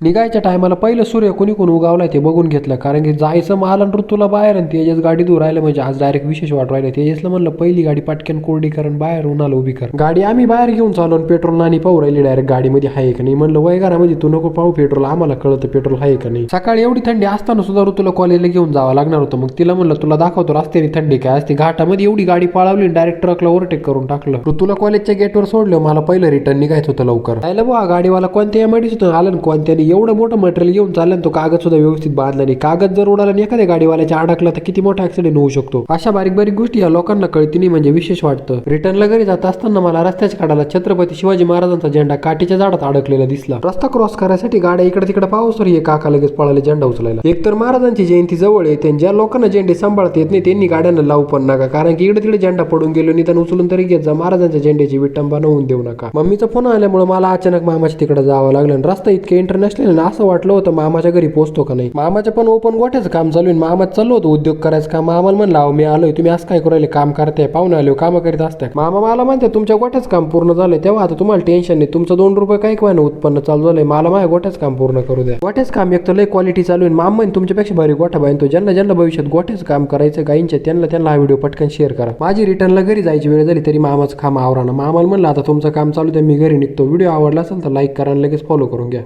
निघायच्या टायमाला पहिलं सूर्य कोणी कोण उगावलाय ते बघून घेतलं. कारण की जायचं माल आणि ऋतूला बाहेर आणि तेजस गाडी दूर राहिलं म्हणजे आज डायरेक्ट विशेष वाट राहिलं. तेजसला म्हणलं पहिली गाडी पाटक्यान कोरडी कारण बाहेर उन्हाला उभी कर. गाडी आम्ही बाहेर घेऊन चालून पेट्रोल नाणी पाहू राहिली डायरेक्ट गाडीमध्ये आहे का नाही. म्हणलं वय करा म्हणजे तू नको पाहू पेट्रोल आम्हाला कळतं पेट्रोल आहे का नाही. सकाळी एवढी थंडी असताना सुद्धा ऋतूला कॉलेजला घेऊन जावं लागणार होतं. मग तिला म्हणलं तुला दाखवतो रस्त्याने थंडी काय असते. घाटामध्ये एवढी गाडी पळावली डायरेक्ट ट्रकला ओव्हरटेक करून टाकलं. ऋतूला कॉलेजच्या गेटवर सोडलं मला पहिलं रिटर्न निघायचं होतं लवकर. राहिलं बुवा गाडीवाला कोणत्या एमआयडीस सुद्धा आलं कोणत्या एवढं मोठं मटेरियल घेऊन चाललं तो कागद सुद्धा व्यवस्थित बांधला नाही. कागद जर उडाला आणि एखाद्या गाडीवाल्याच्या अडकला तर किती मोठा ऍक्सिडेंट होऊ शकतो? अशा बारीक बारीक गोष्टी या लोकांना कळती नाही म्हणजे विशेष वाटतं. रिटर्नला घरी जात असताना मला रस्त्याच्या कडाला छत्रपती शिवाजी महाराजांचा झेंडा काठीच्या झाडात अडकलेला दिसला. रस्ता क्रॉस करायसाठी गाड्या इकडे तिकडे पाऊस हे काका लगेच पळाले झेंडा उचलायला. एकतर महाराजांची जयंती जवळ येते त्यांनी ज्या लोकांना झेंडे सांभाळता येत नाही त्यांनी गाड्यांना लावू पण नका कारण की इकडे तिकडे झेंडा पडून गेलो निदान उचलून तरी घेत जा महाराजांच्या झेंड्याची विटंबना होऊन देऊ नका. मम्मीचा फोन आल्यामुळे मला अचानक मामाच्या तिकडे जावं लागलं आणि रस्ता इतके इंटरनॅशनल ना असं वाटलं होतं मामाच्या घरी पोहोचतो का नाही. मामाच्या पण ओपन गोठ्याचं काम चालू आहे मामा चाललो होतो उद्योग करायचं काम. मामाला म्हणलं अहो मी आलोय तुम्ही असं काय करायला काम करताय पाहुणे आलो काम करीत असताय. मामा मला म्हणते तुमच्या गोठ्याच काम पूर्ण झालंय. तेव्हा आता तुम्हाला टेन्शन नाही. तुमचं दोन रुपये काही काय उत्पन्न चालू झालंय. मला माझ्या गोठ्याच काम पूर्ण करू द्या. गोठ्याच काम एक तर लय क्वालिटी चालू आहे मामा तुमच्यापेक्षा भारी गोठा बांधतो ज्यांना ज्यांना भविष्यात गोठ्याच काम करायचं गाईंच्या त्यांना त्यांना हा व्हिडिओ पटकन शेअर करा. माझी रिटर्नला घरी जायची वेळ झाली तरी मामाचं काम आवराना. मामाला म्हणलं आता तुमचं काम चालू द्या मी घरी निघतो. व्हिडिओ आवडला असेल तर लाईक करा आणि लगेच फॉलो करून घ्या.